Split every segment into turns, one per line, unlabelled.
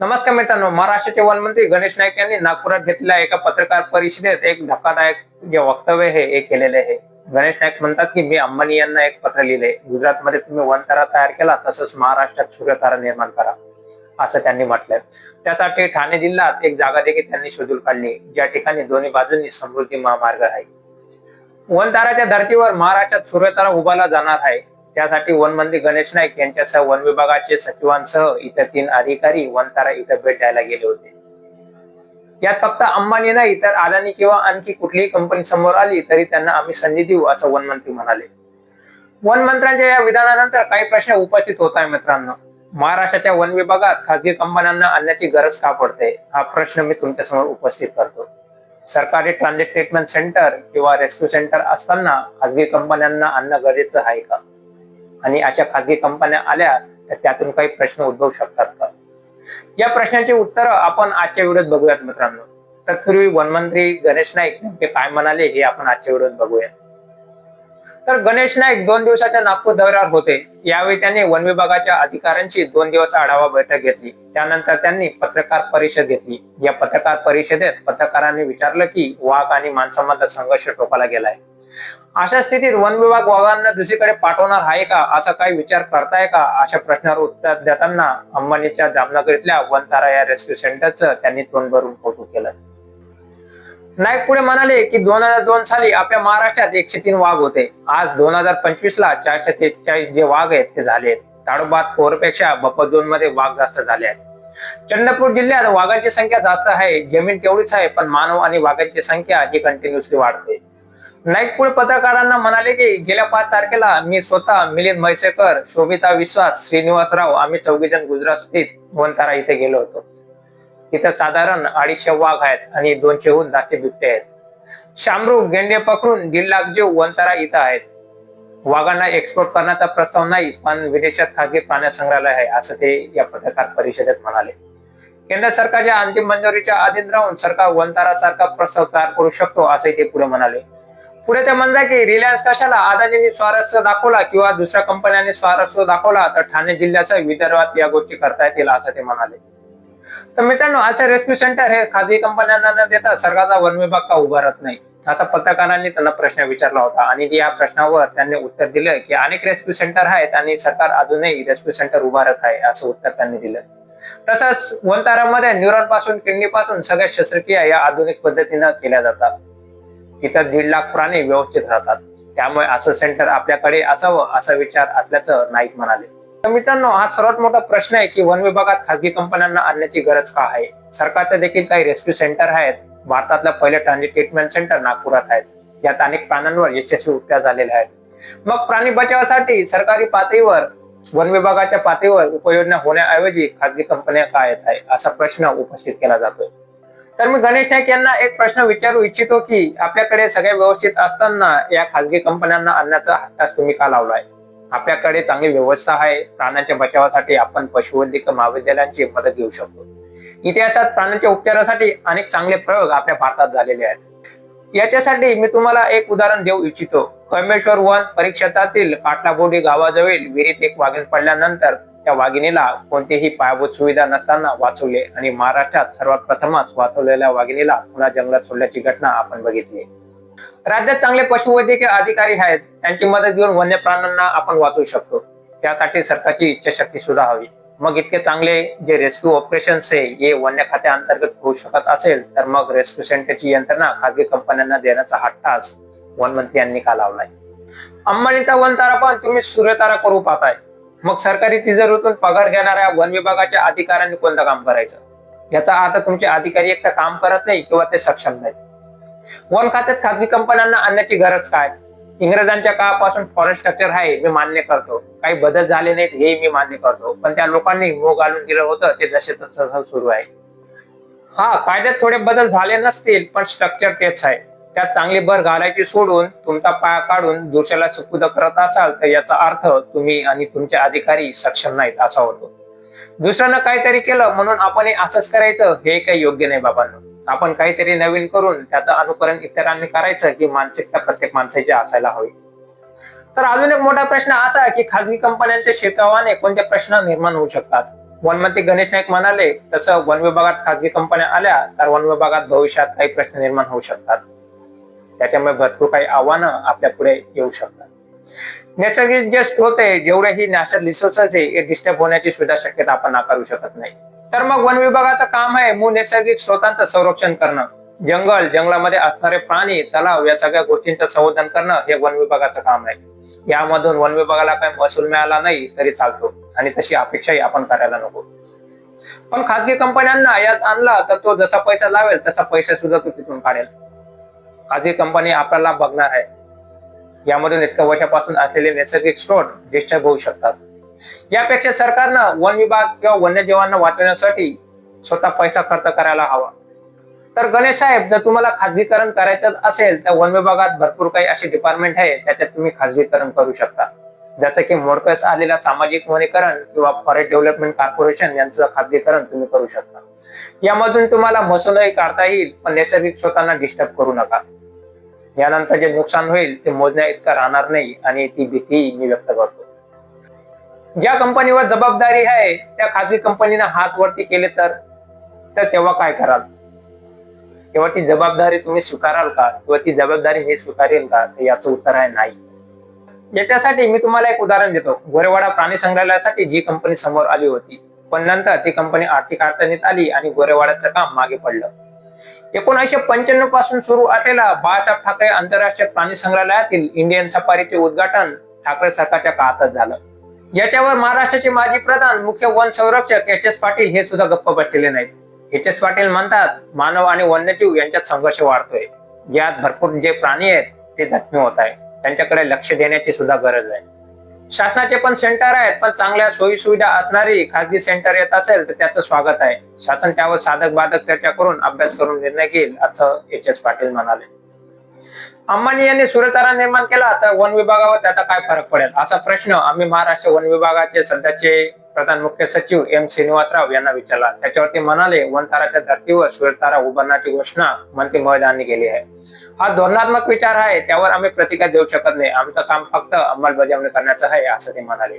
नमस्कार मित्रांनो महाराष्ट्राचे वनमंत्री गणेश नाईक यांनी नागपुरात घेतलेल्या एका पत्रकार परिषदेत एक धक्कादायक जे वक्तव्य हे केलेले आहे. गणेश नाईक म्हणतात की मी अंबानी यांना एक पत्र लिहिले गुजरातमध्ये तुम्ही वनतारा तयार केला तसंच महाराष्ट्रात सूर्यतारा निर्माण करा असं त्यांनी म्हटलंय. त्यासाठी ठाणे जिल्ह्यात एक जागा देखील त्यांनी शोधून काढली ज्या ठिकाणी दोन्ही बाजूंनी समृद्धी महामार्ग आहे. वनताराच्या धर्तीवर महाराष्ट्रात सूर्यतारा उभारला जाणार आहे. त्यासाठी वनमंत्री गणेश नाईक यांच्यासह वन विभागाचे सचिवांसह इतर तीन अधिकारी वनतारा इथं भेट द्यायला गेले होते. यात फक्त अंबानी नाही तर अदानी किंवा आणखी कुठलीही कंपनी समोर आली तरी त्यांना आम्ही संधी देऊ असं वनमंत्री म्हणाले. वनमंत्र्यांच्या या विधानानंतर काही प्रश्न उपस्थित होत आहे मित्रांनो. महाराष्ट्राच्या वन विभागात खासगी कंपन्यांना आणण्याची गरज का पडते? हा प्रश्न मी तुमच्यासमोर उपस्थित करतो. सरकारी ट्रान्झिट ट्रीटमेंट सेंटर किंवा रेस्क्यू सेंटर असताना खासगी कंपन्यांना आणणं गरजेचं आहे का? आणि अशा खासगी कंपन्या आल्या तर त्यातून काही प्रश्न उद्भवू शकतात का? या प्रश्नाचे उत्तर आपण आजच्या व्हिडिओत बघूयात मित्रांनो. तत्पूर्वी वनमंत्री गणेश नाईक नेमके काय म्हणाले हे आपण आजच्या व्हिडिओत बघूया तर गणेश नाईक दोन दिवसाच्या नागपूर दौऱ्यावर होते. यावेळी त्यांनी वन विभागाच्या अधिकाऱ्यांची दोन दिवस आढावा बैठक घेतली. त्यानंतर त्यांनी पत्रकार परिषद घेतली. या पत्रकार परिषदेत पत्रकारांनी विचारलं की वाघ आणि माणसामधला संघर्ष टोकाला गेलाय. अशा स्थितीत वन विभाग वाघांना दुसरीकडे पाठवणार आहे का? असा काही विचार करताय का? अशा प्रश्नावर उत्तर देताना अंबानीच्या जामनगर इथल्या वनतारा या रेस्क्यू सेंटरचं त्यांनी तोंड भरून कौतुक केलं. नाईक पुढे म्हणाले की दोन हजार दोन साली आपल्या महाराष्ट्रात एकशे तीन वाघ होते. आज दोन हजार पंचवीस ला चारशे तेचाळीस जे वाघ आहेत ते झाले ताडोबात फोरपेक्षा बफर झोनमध्ये वाघ जास्त झाले आहेत. चंद्रपूर जिल्ह्यात वाघांची संख्या जास्त आहे. जमीन तेवढीच आहे पण मानव आणि वाघांची संख्या ही कंटिन्युअसली वाढते. नाईक पत्रकारांना म्हणाले की गेल्या पाच तारखेला मी स्वतः मिलिंद म्हैसेकर शोभिता विश्वास श्रीनिवासराव आम्ही चौघीजण गुजरात स्थित वनतारा इथे गेलो होतो. तिथं साधारण अडीचशे वाघ आहेत आणि दोनशेहून जास्त बिबटे आहेत. शामरूख गेंडे पकडून दीड लाख जीव वनतारा इथं आहेत. वाघांना एक्सपोर्ट करण्याचा प्रस्ताव नाही पण विदेशात खासगी प्राणी संग्रहालय आहे असं ते या पत्रकार परिषदेत म्हणाले. केंद्र सरकारच्या अंतिम मंजुरीच्या अधीन राहून सरकार वंतारा सारखा प्रस्ताव तयार करू शकतो असंही ते पुढे म्हणाले. पुढे ते म्हणतात की रिलायन्स कशाला? अदानींनी स्वारस्य दाखवला किंवा दुसऱ्या कंपन्यांनी स्वारस्य दाखवला तर ठाणे जिल्ह्याच्या विदर्भात या गोष्टी करता येतील असं ते म्हणाले. तर मित्रांनो असे रेस्क्यू सेंटर हे खाजगी कंपन्यांना न देता सरकारचा वन विभाग का उभारत नाही? असा पत्रकारांनी त्यांना प्रश्न विचारला होता आणि या प्रश्नावर त्यांनी उत्तर दिलं की अनेक रेस्क्यू सेंटर आहेत आणि सरकार अजूनही रेस्क्यू सेंटर उभारत आहे असं उत्तर त्यांनी दिलं. तसंच वनतारामध्ये न्यूरॉनपासून किडनी पासून सगळ्या शस्त्रक्रिया या आधुनिक पद्धतीनं केल्या जातात. इतर दीड लाख प्राणी व्यवस्थित राहतात. त्यामुळे असं सेंटर आपल्याकडे असावं असा विचार असल्याचं नाईक म्हणाले. तर मित्रांनो हा सर्वात मोठा प्रश्न आहे की वन विभागात खासगी कंपन्यांना आणण्याची गरज का आहे? सरकारचे देखील काही रेस्क्यू सेंटर आहेत. भारतातलं पहिल्या ट्रान्झिट ट्रीटमेंट सेंटर नागपुरात आहेत. यात अनेक प्राण्यांवर यशस्वी उपचार झालेले आहेत. मग प्राणी बचावासाठी सरकारी पातळीवर वन विभागाच्या पातळीवर उपयोजना होण्याऐवजी खासगी कंपन्या का येत आहे असा प्रश्न उपस्थित केला जातोय. तर मी गणेश नाईक यांना एक प्रश्न विचारू इच्छितो की आपल्याकडे सगळे व्यवस्थित असताना या खासगी कंपन्यांना आणण्याचा हट्टास तुम्ही का लावलाय? आपल्याकडे चांगली व्यवस्था आहे प्राण्यांच्या बचावासाठी आपण पशुवैद्यक महाविद्यालयांची मदत घेऊ शकतो. इतिहासात प्राण्यांच्या उपचारासाठी अनेक चांगले प्रयोग आपल्या भारतात झालेले आहेत. याच्यासाठी मी तुम्हाला एक उदाहरण देऊ इच्छितो. कमेश्वर वन परिक्षेत्रातील काटलाबोडी गावाजवळील विहिरीत एक वाघीण पडल्यानंतर त्या वाघिणीला कोणतीही पायाभूत सुविधा नसताना वाचवले आणि महाराष्ट्रात सर्वात प्रथमच वाचवलेल्या वाघिणीला पुन्हा जंगलात सोडल्याची घटना आपण बघितली. राज्यात चांगले पशुवैद्यकीय अधिकारी आहेत. त्यांची मदत घेऊन वन्य प्राण्यांना आपण वाचवू शकतो. त्यासाठी सरकारची इच्छाशक्ती सुद्धा हवी. मग इतके चांगले जे रेस्क्यू ऑपरेशन आहे हे वन्य खात्या अंतर्गत होऊ शकत असेल तर मग रेस्क्यू सेंटरची यंत्रणा खासगी कंपन्यांना देण्याचा हट्टास वनमंत्री यांनी का लावलाय? अंबानीचा वन तारा पण तुम्ही सूर्यतारा करू पाहताय. मग सरकारी तिजोरीतून पगार घेणाऱ्या वन विभागाच्या अधिकाऱ्यांनी कोणतं काम करायचं? याचा अर्थ तुमचे अधिकारी एकटा काम करत नाही किंवा ते सक्षम नाही वन खात्यात खाजगी कंपन्यांना आणण्याची गरज काय? इंग्रजांच्या काळापासून फॉरेस्ट स्ट्रक्चर आहे मी मान्य करतो. काही बदल झाले नाहीत हे मी मान्य करतो. पण त्या लोकांनी मोग घालून दिलं होतं ते जसे तसं सुरू आहे. हा कायद्यात थोडे बदल झाले नसतील पण स्ट्रक्चर तेच आहे. त्यात चांगली भर घालायची सोडून तुमचा पाया काढून दुसऱ्याला सुपुद करत असाल तर याचा अर्थ तुम्ही आणि तुमचे अधिकारी सक्षम नाहीत असा होतो. दुसऱ्यानं काहीतरी केलं म्हणून आपण असंच करायचं हे काही योग्य नाही बाबांनो. आपण काहीतरी नवीन करून त्याचं अनुकरण इतरांनी करायचं ही मानसिकता प्रत्येक माणसाची असायला हवी. तर अजून एक मोठा प्रश्न असा आहे की खाजगी कंपन्यांच्या शेतावाने कोणते प्रश्न निर्माण होऊ शकतात? वनमंत्री गणेश नाईक म्हणाले तसं वन विभागात खासगी कंपन्या आल्या तर वन विभागात भविष्यात काही प्रश्न निर्माण होऊ शकतात. त्याच्यामुळे भरपूर काही आव्हानं आपल्या पुढे येऊ शकतात. नैसर्गिक जे स्रोत आहे जेवढे ही नॅचरल रिसोर्सेस आहे हे डिस्टर्ब होण्याची सुद्धा शक्यता आपण नाकारू शकत नाही. तर मग वन विभागाचं काम आहे मूळ नैसर्गिक स्रोतांचं संरक्षण करणं. जंगल जंगलामध्ये असणारे प्राणी तलाव या सगळ्या गोष्टींचं संवर्धन करणं हे वन विभागाचं काम आहे. यामधून वन विभागाला काही महसूल मिळाला नाही तरी चालतो. आणि तशी अपेक्षाही आपण करायला नको. पण खासगी कंपन्यांना यात आणला तर तो जसा पैसा लावेल तसा पैसा सुद्धा तो तिथून काढेल. खासगी कंपनी आपल्याला बघणार आहे. यामधून इतक्या वर्षापासून असलेले नैसर्गिक स्रोत डिस्टर्ब होऊ शकतात. यापेक्षा सरकारनं वन विभाग किंवा वन्यजीवांना वाचवण्यासाठी स्वतः पैसा खर्च करायला हवा. तर गणेश साहेब जर तुम्हाला खाजगीकरण करायचं असेल तर वन विभागात भरपूर काही असे डिपार्टमेंट आहे त्याच्यात तुम्ही खाजगीकरण करू शकता. जसं की मोडकस आलेला सामाजिक वनीकरण किंवा फॉरेस्ट डेव्हलपमेंट कॉर्पोरेशन यांचं खाजगीकरण तुम्ही करू शकता. यामधून तुम्हाला महसूलही काढता येईल पण नैसर्गिक स्वतःना डिस्टर्ब करू नका. यानंतर जे नुकसान होईल ते मोजण्या इतकं राहणार नाही आणि ती भीती मी व्यक्त करतो. ज्या कंपनीवर जबाबदारी आहे त्या खाजगी कंपनीनं हात वरती केले तर तर तेव्हा काय कराल? तेव्हा ती जबाबदारी तुम्ही स्वीकाराल का? किंवा ती जबाबदारी मी स्वीकारेल का? याचं उत्तर आहे नाही. याच्यासाठी मी तुम्हाला एक उदाहरण देतो. गोरेवाडा प्राणी संग्रहालयासाठी जी कंपनी समोर आली होती पण नंतर ती कंपनी आर्थिक अडचणीत आली आणि गोरेवाड्याचं काम मागे पडलं. एकोणीसशे पंच्याण्णवपासून सुरू असलेला बाळासाहेब ठाकरे आंतरराष्ट्रीय प्राणी संग्रहालयातील इंडियन सफारीचे उद्घाटन ठाकरे सरकारच्या काळातच झालं. याच्यावर महाराष्ट्राचे माजी प्रधान मुख्य वन संरक्षक एच एस पाटील हे सुद्धा गप्प बसलेले नाहीत. एच एस पाटील म्हणतात मानव आणि वन्यजीव यांच्यात संघर्ष वाढतोय. यात भरपूर जे प्राणी आहेत ते जखमी होत आहे त्यांच्याकडे लक्ष देण्याची सुद्धा गरज आहे. शासनाचे पण सेंटर आहेत पण चांगल्या सोयी सुविधा असणारी खासगी सेंटर येत असेल तर त्याचं स्वागत आहे. शासन त्यावर साधक बाधक चर्चा करून अभ्यास करून निर्णय घेईल असं एच एस पाटील म्हणाले. अंबानी यांनी सूर्यतारा निर्माण केला तर वन विभागावर त्याचा काय फरक पडेल? असा प्रश्न आम्ही महाराष्ट्र वन विभागाचे सध्याचे प्रधान मुख्य सचिव एम श्रीनिवासराव यांना विचारला. त्याच्यावरती म्हणाले वनताराच्या धर्तीवर सूर्यतारा उभारण्याची घोषणा मंत्री महोदयांनी केली आहे. हा धोरणात्मक विचार आहे त्यावर आम्ही प्रतिक्रिया देऊ शकत नाही. आमचं काम फक्त अंमलबजावणी करण्याचं आहे असं ते म्हणाले.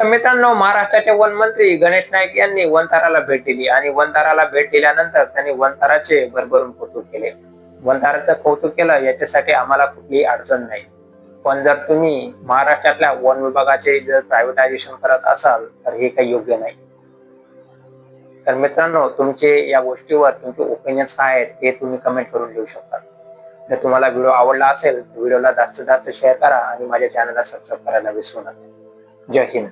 तर मित्रांनो महाराष्ट्राचे वन मंत्री गणेश नाईक यांनी वनताराला भेट दिली आणि वनताराला भेट दिल्यानंतर त्यांनी वनताराचे भरभरून कौतुक केले. वनताराचं कौतुक केलं याच्यासाठी आम्हाला कुठलीही अडचण नाही. पण जर तुम्ही महाराष्ट्रातल्या वन विभागाचे जर प्रायव्हेटायझेशन करत असाल तर हे काही योग्य नाही. तर मित्रांनो तुमचे या गोष्टीवर तुमचे ओपिनियन्स काय आहेत ते तुम्ही कमेंट करून देऊ शकता. जर तुम्हाला व्हिडिओ आवडला असेल तर व्हिडिओला जास्तीत जास्त शेअर करा आणि माझ्या चॅनलला सबस्क्राईब करायला विसरू नका. जय हिंद.